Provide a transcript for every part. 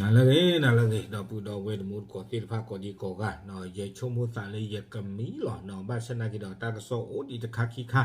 နာလကေနာလကေတော့ပူတော့ဝဲတမှုကိုတိဖာကိုဒီကိုကနော်ရေချုံမှုစာလေးရကမီလောနော်ဘာစနာကီတော့တာကဆောအိုဒီတခါခိခါ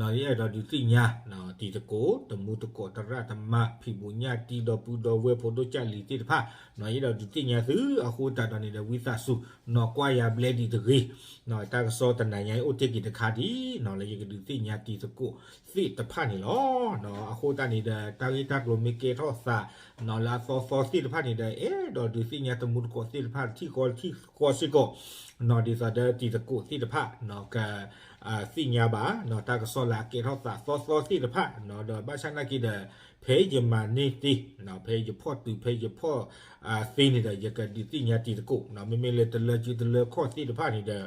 နော်ရဲတော့ဒီတိညာနော်ဒီတကိုတမှုတကိုတရတမဖိဘူးညာတီတော့ပူတော့ဝဲဖို့တော့ကြလီတိဖာနော်ရဲတော့ဒီတိညာသူအခုတာတော့နေတဲ့ဝိသစုနော်ကွာရဘလက်ဒီတကြီးနော်တာကဆောတနန်ရိုင်းအိုတိကီတခါဒီနော်လေရကဒီတိညာတီတကိုသိတဖာနေလောနော်အခုတာနေတဲ့တာဂီတာကလိုမီကေထောစာနော်လာဆောဆောသိတဖာနေได้เอ๊ะดอดูสิเนี่ยสมุดกอสิลภาที่กอที่กอสิกอนอดีซาเดตีตะกุสิลภานอกะอ่าสิญญาบานอตากะซอลาเกทอสาซอซอสิลภานอดอบ้าชนะกิเด เพยมาเนี่ติหนาะเพยพ่อตือเพยพ่ออ่าซีนี่แต่ยากดิติยาตีตะกุหนาะไม่ม่เลยตะเลจิตะเลข้อซีตะพานี่เดีย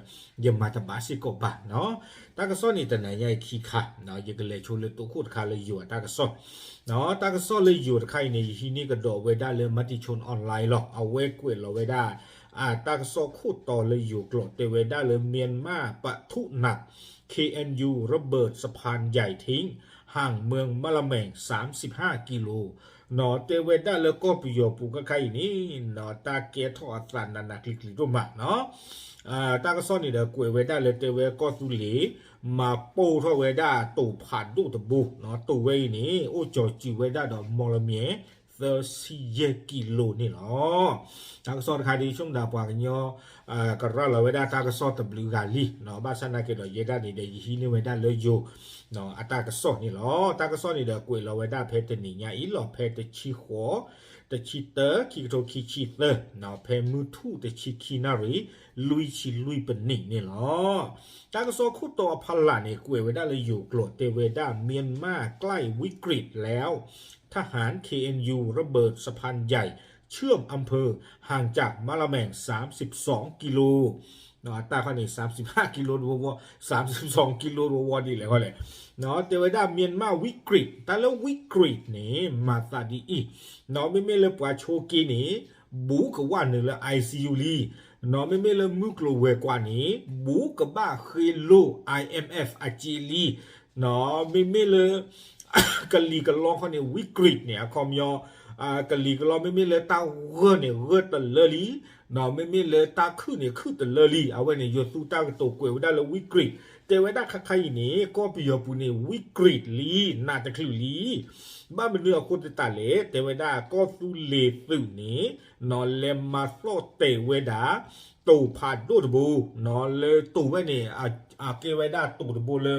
ยมาตะบาสิกบะเนาะตากะซอนี่ตะนายายขี้ขะหนาะยากเลยชูเลยตุคุดคาเลยอยู่ตากะซอนเนาะตากะซอนเลยอยู่ใครในที่นี่ก็โดเวด้าเลยมัติชนออนไลน์หรอกเอาเวกเวเราเวด้าอ่าตากะซอคู่ต่อเลยอยู่กรดเตเวด้าเลยเมียนมาปะทุหนัก KNU ระเบิดสะพานใหญ่ทิ้ง ห่างเมืองมะละแมง 35 กิโลนอเตเวดาแล้วก็ปิโยปูกะไคนี่นอตาเกทอสันนันนักลิกลิโรมาเนาะอ่าตากซ่อนนี่เดกวยเวดาเลยเตเวก็สุลีมาปูทอเวดาตูผ่านดูตะบูเนาะตูเวนี่โอจอจีเวดาดอมอลเมีย 30กิโลนี่เนาะตากซ้อนคาดีช่วงดาปวกันยออ่ากระเราเวดาตากซ้อนตะบลูกาลีเนาะบาสนาเกดอเยดานี่เดยฮีนี่เวดาเลยโย ตะชิเตอคิโรคิชิเตอนาเพมือทู่แตะชิคีนารีลุยชีลุยเป็นนี่เนี่ยหรอตากโซคู่ตัวพลาเนี่ยกวยเวด้าเลยอยู่โกรธเตเวด้าเมียนมาใกล้วิกฤตแล้ว ทหาร KNU ระเบิดสะพานใหญ่ เชื่อมอำเภอห่างจากมาลาแมง 32 กิโล นาะตาเขานี่35กิโลวอ32กิโลวอดีเลยเขาเลยเนาะแต่ว่าเมียนมาวิกฤต แต่แล้ววิกฤตนี่มาตาดีอีเนาะไม่ไม่เลยปว่าโชกีนี่บูกว่าหนึ่งละ ICU ลีเนาะไม่ไม่เลยมุกโลเวกว่านี้บูกบ้าเคยโล IMF อาจีลีเนาะไม่ไม่เลยกะลีกะลอเขาเนี่ยวิกฤตเนี่ยคอมยออ่ากะลีกะลองไม่มีเลยตาเวเนี่ยเวตะเลลี နော်မိမိလေတာခုနေခုတလလီအဝဲနေယောသူတာတော့ကွယ်ဝဒလဝီဂရိတ်တေဝဒခခိုင်နေကောပီယောပူနေဝီဂရိတ်လီနာတခုလီဘာမနူအခုတတလေတေဝဒကောသူလေသူနေနော်လေမဆော့တေဝဒတူဖာဒိုတဘူနော်လေတူဝဲနေအာကေဝဒတူတဘူလေ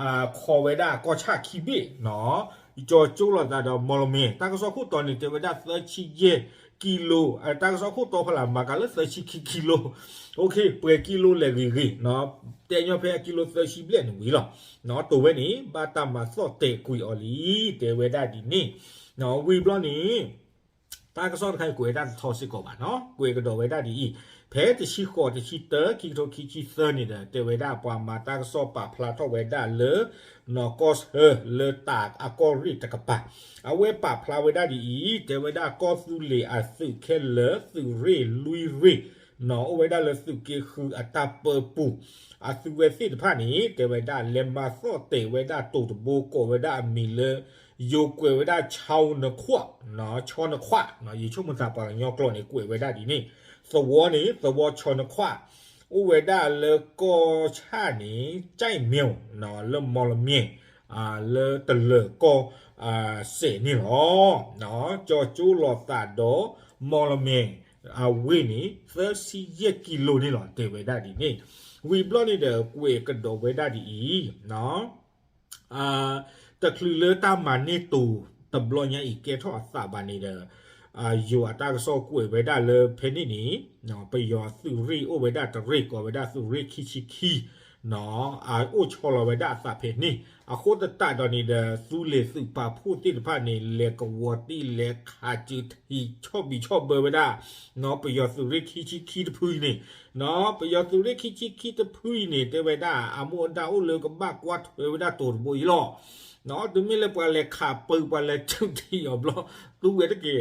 အာခေါ်ဝဲဒကောချခိဘေနော်ကြောကျိုးလာတာတော့မော်လမင်းတက္ကသိုလ်ခုတော်နေတေဝဒသချီရဲ့ กิโลอ่ะตักซอคู่ตัวพลามากาลสชิกิกิโลโอเคเปกิโลเลรีรีเนาะแต่ยอเพกิโลสชิเบลนวีหรอเนาะตัวเวนี่บาตามาซอเตกุยออลีเตเวดาดินี่เนาะวีบลอนี่ตักซอไคกวยดาทอสิกอบ่เนาะกวยกะดอเวดาดิอี ဖဲတရှိခေါ်တရှိတကီတိုကီချီသနေတဲ့တေဝဲဒါပွာမာတာကစောပါဖလာတော့ဝဲဒါလေနော်ကော့ဟလေတာအကောရီတကပါအဝဲပါဖလာဝဲဒါဒီတေဝဲဒါကော့စုလေအစုခဲလေစုရီလူီရီနော်ဝဲဒါလေစုကေခူအတာပပူအစုဝဲစစ်ဖာနီတေဝဲဒါလေမာစောတေဝဲဒါတူတဘူကိုဝဲဒါမီလေ ယိုကွေဝဲဒါချောင်းနခွနော်ချောင်းနခွနော်ရေချုံမစာပါညောကလောနေကွေဝဲဒါဒီနေသဝောနေသဝောချောင်းနခွဥဝဲဒါလေကောချာနေကြိုက်မြုံနော်လမော်လမြင်အာလေတလေကောအာစေနေလောနော်ကြောကျိုးလောတာတော့မော်လမြင်အဝိနေ30ရက်ကီလိုနေလောတေဝဲဒါဒီနေဝီဘလော့နေတဲ့ကွေကတော့ဝဲဒါဒီနော်အာတကလူလေတာမနေတူတဘလောညာဤကေထောအသဘာနေတဲ့ အာယောအတာကစောကွေဝဲဒါလေဖဲနေနီနော်ပယောသူရီအိုဝဲဒါတရိကောဝဲဒါသူရီခီချီခီနော်အာအိုချောလဝဲဒါသဖဲနီအခုတတတော်နေတဲ့သူလေစုပါဖို့တိတဖာနေလေကဝတိလေခါချီတီချော့ဘီချော့ဘဝဲဒါနော်ပယောသူရီခီချီခီတဖူးနေနော်ပယောသူရီခီချီခီတဖူးနေတေဝဲဒါအမောဒါအိုလေကဘကွတ်ဝဲဒါတော်ဘိုီလော နော်သူမီလေပွာလေခါပူပွာလေချုပ်တီယောဘလသူဝဲတကေ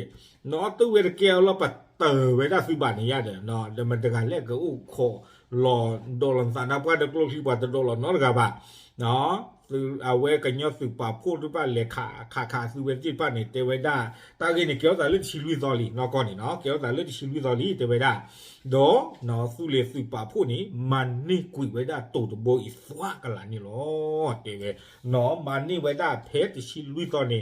နော်သူဝဲတကေလောပတ်တေဝဲဒါစုပါနေရတယ်နော်ဒမတကလက်ကူခေါ်လောဒေါ်လာသနာပွားတကလို့ရှိပါဒေါ်လာနော်ကပါနော် သူအဝဲကညောစုပါဖို့တူပါလေခါခါခါစုဝဲတိပါနေတေဝဒတာကိနေကျောတာလက်ချီလူဇော်လီနော်ကောနေနော်ကျောတာလက်ချီလူဇော်လီတေဝဒဒေါ်နော်စုလေစုပါဖို့နေမန်နိကွိဝဒတုတ်တဘောဤစွာကလာနေလောတေဝနော်မန်နိဝဒဖဲတချီလူဇော်နေ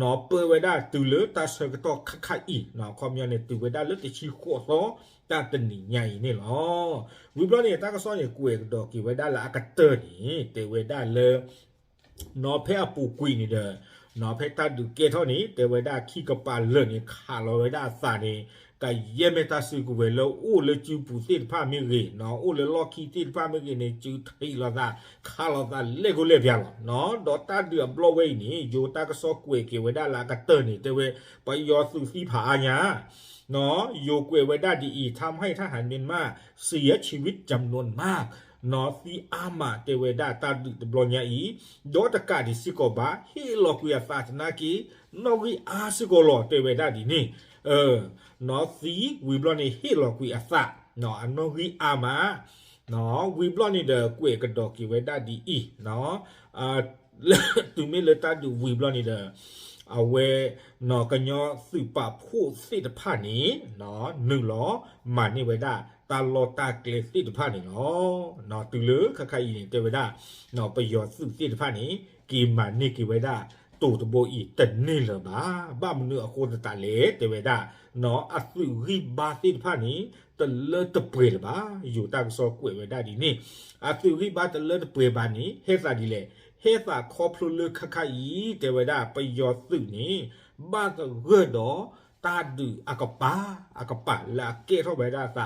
နော်ပဝဒတူလတာဆကတော့ခခအီနော်ကွန်မြူနတီဝဒလက်တချီခေါ်သော တာတနီညာနေလောဝိဘလနေတာကစောနေကွေတော့ကိဝဒလာကတร์นี่တေဝဒလေနော်ဖဲအပူကွီနေတယ်နော်ဖဲတတ်ဒူကေထောနေတေဝဒခိကပါလနေခါလောဝဒစာနေကယေမတာစုကူဝဲလောအိုလေကျူပူတိဖာမီရီနော်အိုလေလော်ကီတိဖာမီရီနေကျူထိလာတာခါလောတာလေကိုလေပြာလောနော်ဒေါ်တာဒီဘလော့ဝဲနေဂျိုတာကစောကွေကေဝဒလာကတနေတေဝဲပယောစုစီဖာ အညာနော်โยကွေဝดาดีอีทำให้ทหารเมียนมาเสียชีวิตจำนวนมาก နော်စီအာမတေဝဒတာဒဘလောညာဤဒေါတကဒီစီကောဘာဟီလောကွေဖတ်နာကီနော်ဂီအာစီကောလောတေဝဒဒီနီเออနော်စီဝီဘလောနေဟီလောကွေအသနော်အနော်ဂီအာမနော်ဝီဘလောနေဒကွေကဒေါကီဝဒဒီဤနော်အာသူမေလတာဒူဝီဘလောနေဒ အဝဲနော်ကညောစုပဖို့စိတဖာနေနော်နုလောမနိဝေဒတာလောတာကလေစိတဖာနေနော်နော်တူလခခိုင်နေတေဝဒနော်ပယောစုစိတဖာနေကေမနိကေဝဒတူတဘိုဤတနေလပါဘာမနုအခုတတလေတေဝဒနော်အစုရိဘာစိတဖာနေတလတ်တပွေလပါယူတာဆောကွေဝဒဒီနေအစုရိဘာတလတ်တပွေပါနေဟဲစာဒီလေ ဟေသာခေါပလူလခခယီတေဝဒပယောသုနေဘာကဂဒောတာဒူအကပါအကပါလာကေထောဘဒါသ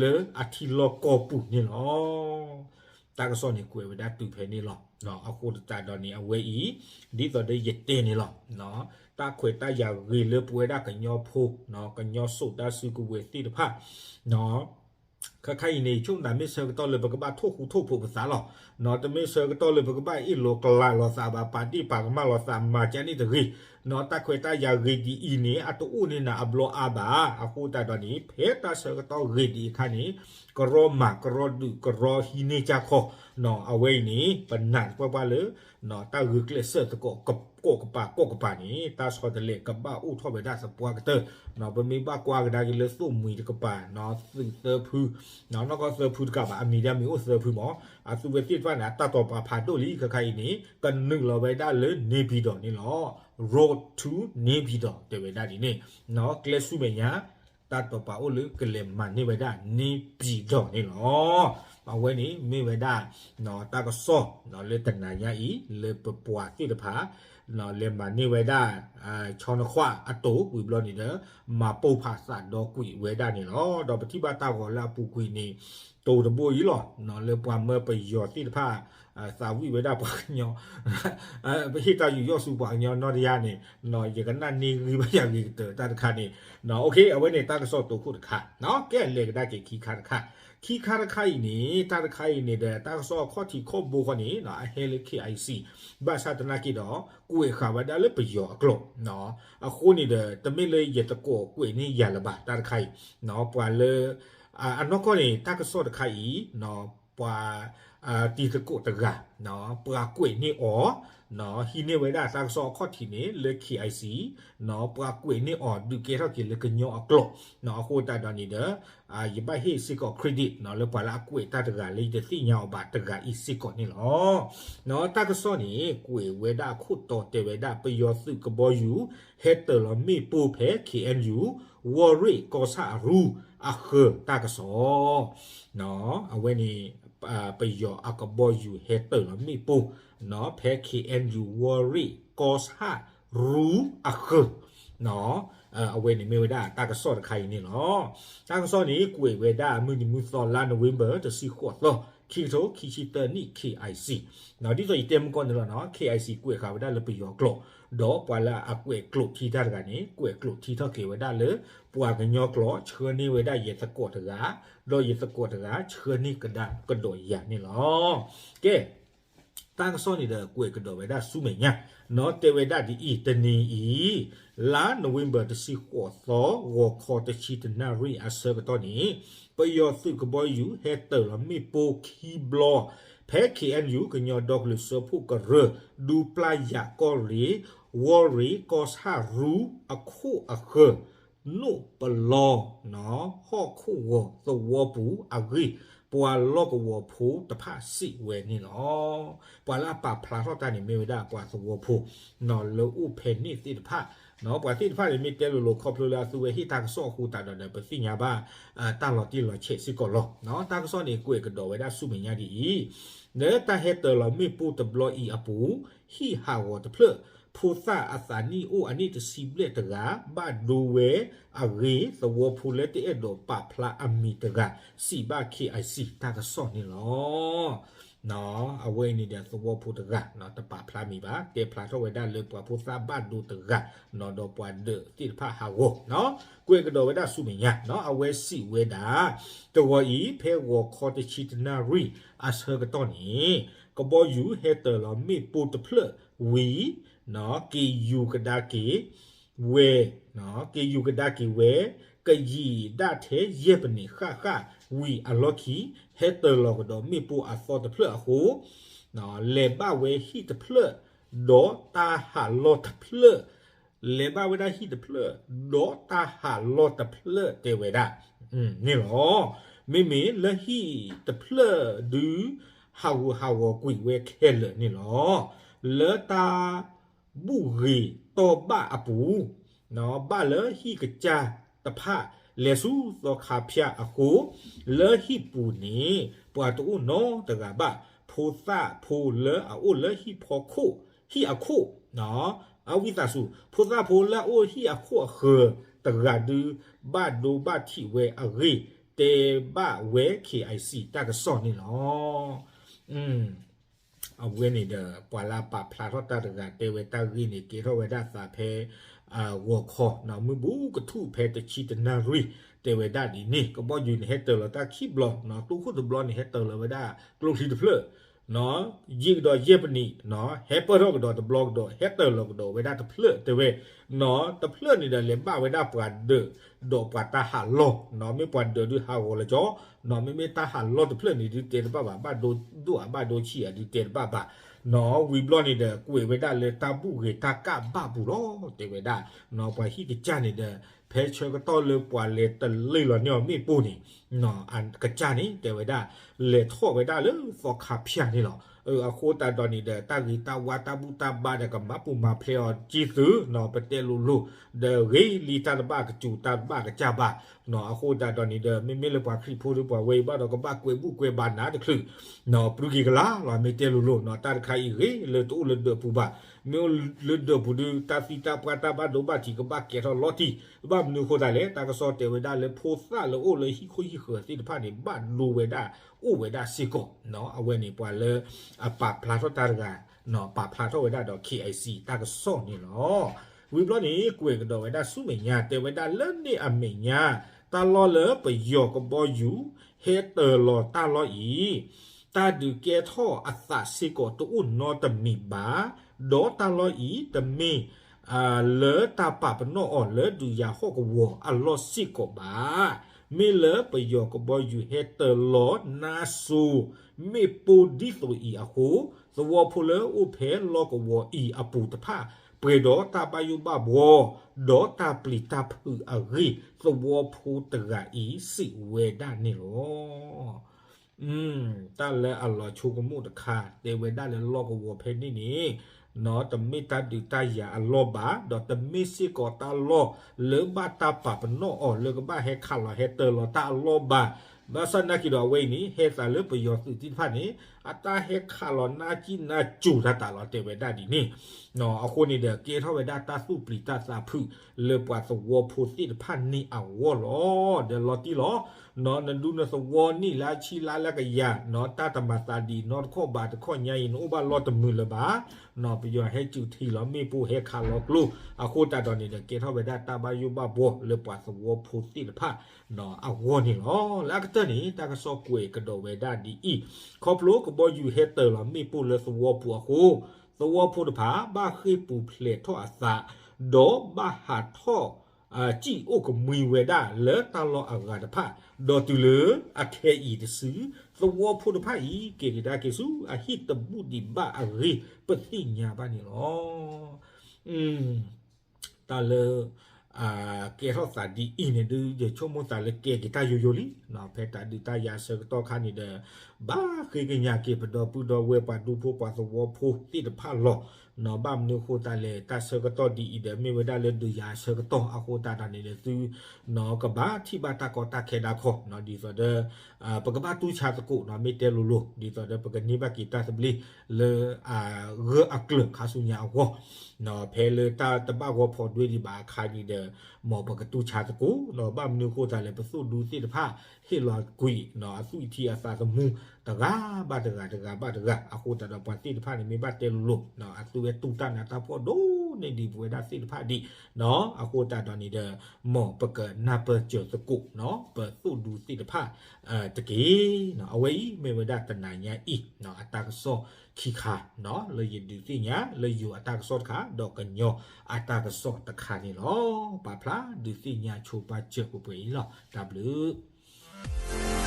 လေအတီလောကောပုနေလောတာကစောနေကွေဝဒတူဖဲနေလောနော်အခုတတော်နေအဝဲဤဒီတော်တဲ့ရတဲ့နေလောနော်တာခွေတာရရေလေပွေတာကညောဖိုးနော်ကညောဆုတာစုကွေတိတဖနော် ခခိုင်နေချုံဒါမစ်ဆကတော့လေဘကဘာထုတ်ခုထုတ်ဖို့ပစားလောနော်တမစ်ဆကတော့လေဘကဘာအီလိုကလာလောစာဘာပါတိပါကမလောစာမာချန်နီတဂီ နော်တခွေတာယာဂီဒီအီနေအတူဦးနေနာအဘလောအဘာအခုတတော်နီဖေတာဆကတော့ဂီဒီခါနီကရောမာကရောဒူကရောဟီနေချာခောနော်အဝဲနီပနတ်ပပလေနော်တာဂီကလဆတ်ကောကကိုကပါကိုကပါနီတာဆောတလေကဘာဦးထောဘဒါစပွားကတဲ့နော်ဘမီဘာကွာကဒါကလေစုမွေကပါနော်စသဖူနော်နော်ကစဖူကပါအမီရမီဦးစဖူမောအစုဝတိဖာနာတတော်ပါဖာတို့လီခခိုင်နီကနုလောဘဒါလေနေပြီးတော့နီလော road to နေပြီးတော့တေဝဒဒီနေနော်ကလဆုမညာတတ်တော့ပါအိုလေကလေမနေဝဒနေပြီးတော့နေလောမဝဲနေမေဝဒနော်တကဆောနော်လေတနာညာဤလေပပွားတိတဖာ နော်လေမနေဝဒအာချောင်းခွာအတူဝီဘလနေတယ်မပုတ်ဖာစတော့ကွီဝဲဒနေလောတော့ပတိပါတာကောလာပူကွီနေတိုးတပိုးကြီးလောနော်လေပွားမပယောတိတဖာအာစာဝိဝေဒပါညောအဲဟိတယူယောစုပါညောနော်တရားနေနော်ယကနနေရီပါရရီတတတခါနေနော်โอเคအဝဲနေတာကစောတူခုတခါနော်ကဲလေကဒါကေခီခါတခါ ခီခါတခါဤနေတာတခါဤနေတဲ့တာကစောခေါတီခေါဘူခနီနော်အဟဲလေ KIC ဘာသာတနာကီတော့ကိုေခါဝဒါလေပယောအကလောနော်အခုနေတဲ့တမစ်လေရတကောကိုနေရလပါတာတခါနော်ပွာလေအနောကောနေတာကစောတခါဤနော်ပွာအာတီတကုတကနော်ပရာကွေနေအော နော်ဟိနေဝဲဒါစာဆောခေါတီနေလေ KIC နော်ပရာကွေနေအောဒုကေထောက်ကလေကညောအကလောနော်ဟိုတာဒနီဒအာယဘဟေစီကော credit နော်လေပလာကွေတာတကလေတသိညာဘာတကအီစီကောနေလောနော်တာကဆောနေကွေဝဲဒါခုတော်တေဝဲဒါပယောစုကဘောယူဟက်တလမီပူဖဲ KNU ဝရီကောစာရူအခတာကဆောနော်အဝဲနေ ไปยอเอากบอยู่เฮเตอร์มีปูเนาะเพคีเอ็นยูวอรี่กอสหารู้อะคือเนาะเออเวนี่เมวด้ตากระสอนใครนี่เนาะตากระสอนนี้กุยเวด้ามือนี่มือสอนลานวิมเบอร์จะซีขวดเนาะคีโตคีชิเตอร์นี่คีไอซีเนาะที่ตัวอีเต็มก่อนเนาะคีไอซีกุยเขาได้เลยไปยอกลอ ပယောအကဘောယူဟက်တလမီပူနော်ဖဲ KNU ဝရီကောစာရူအခနော်အဝဲနေမေဝဒတာကစော့တခိုင်နေလောတာကစော့နေကွေဝဲဒါမူနီမူစောလာနိုဝင်ဘာတစီခေါ်လောခီတိုခီချီတနီ KIC နော်ဒီဆိုအတက်မကွန်နော် KIC ကွေခါဝဒါလပီယောကလောဒေါ်ပွာလာအကွေကလုတ်ထီတာကနေကွေကလုတ်ထီထောက်ကေဝဒါလေပွာကညောကလောချေနေဝဒါရေစကောတကာဒေါ်ရေစကောတကာချေနေကဒါကဒေါ်ရနေလောကဲတန်ဆောနေတဲ့ကွေကဒေါ်ဝဒါစုမညာနော်တေဝဒါဒီဤတနီဤလာနိုဝင်ဘာတစီခေါ်သောဝခေါ်တချီတနာရီအဆကတော့နီပယောစုကဘောယူဟက်တလမီပိုခီဘလောဖဲ KNU ကညောဒေါကလစဖုကရဒူပလာယာကောရီဝေါ်ရီ ကောစဟာရူအခုအခနုပလောနော်ဟော့ခုဝသဝပူအဂီပွာလောကဝဖူတဖစီဝဲနေလောပွာလာပပလာတော့တန်နေမေဝဒပွာသဝဖူနော်လောဥဖေနိတိတဖနော်ပွာတိတဖလေမိတဲလိုလိုခေါပလိုလာသူဝဲဟိတာကဆော့ခုတာတော့ပစိညာဘာအာတာလော်တီလော်ချက်စီကောလောနော်တာကဆော့နေကွေကတော့ဝဲဒါစုမညာဒီနဲတာဟက်တလော်မိပူတဘလော်အီအပူဟိဟာဝတဖလ ဖိုသအသနီအိုအနိတစီဘလက်တကဘာဒိုဝဲအရေသဝဖိုလက်တဲ့အတော့ပပလာအမီတကစီဘခေအစီတာကစောနေလောနော်အဝဲနေတဲ့သဘောဖို့တကနော်တပဖလာမိပါကေဖလာတော့ဝဲဒါလေပွားဖို့စာဘတ်ဒူတကနော်တော့ပွားဒတိဖာဟာဝနော်ကိုယ်ကတော့ဝဲဒါစုမညာနော်အဝဲစီဝဲဒါတော်ဤဖဲဝခေါ်တချီတနာရီအစဟကတော့နီကဘောယူဟဲတလာမီပိုတဖလဝီ နော်ကေယူကဒါကေဝဲနော်ကေယူကဒါကေဝဲကကြီးဒတ်သေးယေပနီခခဝီအလော်ခီဟက်တလောကတော့မိပူအစောတဖလအခုနော်လေဘဝဲဟီတဖလဒေါ်တာဟာလောတဖလလေဘဝဲဒါဟီတဖလဒေါ်တာဟာလောတဖလတေဝဲဒါอืมนี่หรอမိမိလဟီတဖလဒူဟာဝဟာဝကွီဝဲခဲလนี่หรอလေတာ ဘူရီတောဘအပူနော်ဘလဟီကကြတဖလေဆူသောခါဖျာအခုလေဟီပူနီပွာတူနောတကဘဖိုသဖိုလေအိုလေဟီဖောခုဟီအခုနော်အဝိသစုဖိုသဖိုလေအိုဟီအခုခေတကဒူဘတ်ဒူဘတ်တီဝဲအရေတေဘဝဲ KIC တကစောနေလောอืม အဝဲနေတဲ့ပွာလာပပလာရတာတကတေဝတာဂီနေကေရောဝဒစာဖဲအာဝခောနော်မဘူးကထုဖဲတချီတနာရီတေဝဒဒီနေကဘောယူနေဟက်တလတာခိဘလနော်တူခုတဘလနေဟက်တလဝဒကလုစီတဖလ နော်ယိကတော့ယေပနီနော်ဟက်ပရောကတော့တဘလော့တော့ဟက်တလကတော့ဝဒတဖလတေဝနော်တဖလနေတယ်လေပါဝဒပွာဒဒေါ်ပတာဟာလောနော်မေပွာဒဒဟာဝလကြောနော်မေမေတာဟာလောတဖလနေဒီတေပါပါဘာဒိုဒိုအဘာဒိုချီအဒီတေပါပါနော်ဝီဘလော့နေတဲ့ကိုဝေဒလေတာပုကေတာကဘဘူးရောတေဝေဒနော်ပွာဟိကကြနေတဲ့ဖဲချေကတော့လေပွာလေတလေလောညောမိပူနေ နော်อันกระจานี่แต่ว่าได้เลยทั่วไปได้เลยฟอกขาเพียนี่หรอเออโคตาตอนนี้เดตากีตาวาตาบุตาบาเดกับมาปูมาเพลอจีซื้อนอปเตลูลูเดเรลีตาบากจูตาบากจาบานอโคตาตอนนี้เดไม่ไม่เลยกว่าคลิปพูดกว่าเวบ้าเราก็บ้าเกวบุเกวบานนะเดคือนอปรุกิกลาเราไม่เตลูลูนอตาใครเรเลตูเลเดปูบาเมื่อเลเดปูดูตาฟีตาปาตาบาโดบาจีก็บ้าเกทอลอตีบ้ามือโคตาเลยตาก็สอเตวได้เลยโพสต์ละโอเลยฮิโคฮิခစီတဖာနေဘလူဝေဒါအိုဝေဒါစီကိုနော်အဝဲနေပွာလေအပပလာထတာကနော်ပပလာထဝေဒါတော့ KIC တာကစောနေလောဝီဘလနီကွေကတော့ဝေဒါစုမညာတေဝေဒါလဲနေအမေညာတာလောလေပယောကဘောယူဟေတလောတာလောဤတာဒူကေထောအသစီကိုတူနော်တမီဘာဒေါ်တာလောဤတမီအာလေတာပပနောအော်လေဒူယာဟောကဝအလောစီကိုဘာ มิเลปยอกบอยู่เฮเตลอนาสูมิปูดิโตอีอะโคสวอพเลอุเพลอกวออีอปูตภาเปรดอตาปายุบาบอดอตาปลิตาพืออะรีสวอพูตระอีสิเวดานิโลอืมตาและอัลลอฮ์ชูกมุตคาเตเวดาและลอกวอเพนี่นี่ နော်တမိတာဒီတယာအလောဘာဒေါ်တမိစီကောတာလောလေဘာတာပပနောအော်လေကဘာဟဲခါလာဟဲတလောတာလောဘာဘာစနကီတော့ဝိနီဟဲစာလေပယောစုတိဖာနေ အတာဟဲခါလောနာကြီးနာကျူတာတာလောတေဝဒဒီနီနော်အခုနေတယ်ကေထောဝဒတာစုပလီတာစာဖုလေပွားစဝဖူစီဖာနီအဝလောဒေလောတီလောနော်နဒုနစဝနီလာချီလာလကရနော်တတမတာဒီနော်ခောဘာတခောညာရင်ဥဘလောတမူလဘာနော်ပယောဟဲကျူထီလောမေပူဟဲခါလောကလူအခုတတော်နေတယ်ကေထောဝဒတာဘယုဘဘောလေပွားစဝဖူစီဖာနော်အဝနီလောလကတနီတကဆောကွေကတော်ဝဒဒီဤခေါပလိုကဘောอยู่เฮเตอร์ละมีปูเลสวอปัวโคสวอพูดผาบ้าเคยปูเพลทออาสาดอบ้าหาท่ออาจีโอกมีเวดาเลตาลออังกาดผาดอตุเลอาเคอีดซือสวอพูดผาอีเกกิดาเกซูอาฮิตบูดิบ้าอารีปะทิญญาบ้านี่ลออืมตาเล အာကေဟောစာဒီအင်းဒူဂျေချုံမတာလေကေဂီတာယိုယိုလီနော်ဖက်တာဒီတာယာဆောတော့ခါနေတဲ့ဘာခေကညာကေပဒပူဒဝေပဒူဖိုပါသဝဖိုတိတဖာလောနော်ဘမ်နုခိုတာလေတာဆောကတော့ဒီအီဒမေဝဒါလေဒူယာဆောကတော့အခိုတာတာနေလေသူနော်ကဘာတိဘာတာကောတာခေဒါခောနော်ဒီဆိုတဲ့အာပကဘာတူချာတကုနော်မေတဲလိုလိုဒီဆိုတဲ့ပကနိဘကီတာသဘလီလေအာရအကလခါဆုညာဝနော်ဖဲလေတာတဘဝဖို့တွေ့ဒီဘာခါဒီတဲ့หมอปกตูชาตะกูเนาะบ้ามนิวโคตาเลยประสูดูสิทภาเฮลากุยเนาะสุทีอาสาสมูตะกาบาตะกาตะกาบาตะกาอะโคตะดอปติทภานี่มีบาเตลุลุเนาะอะตุเวตุตันนะตาพอโด နေဒီပွဲဒါစိတဖဒီနော်အခုတတော့နေတဲ့မော်ပကနာပကျော်တကူနော်ပစုဒူတိတဖအဲတကေနော်အဝေးမေဝဒတနာညာဤနော်အတာကစောခိခါနော်လေယဒီတိညာလေယူအတာကစောခါဒေါကညောအတာကစောတခါနေလောပါဖလားဒီတိညာချိုပါချက်ပပွေလော W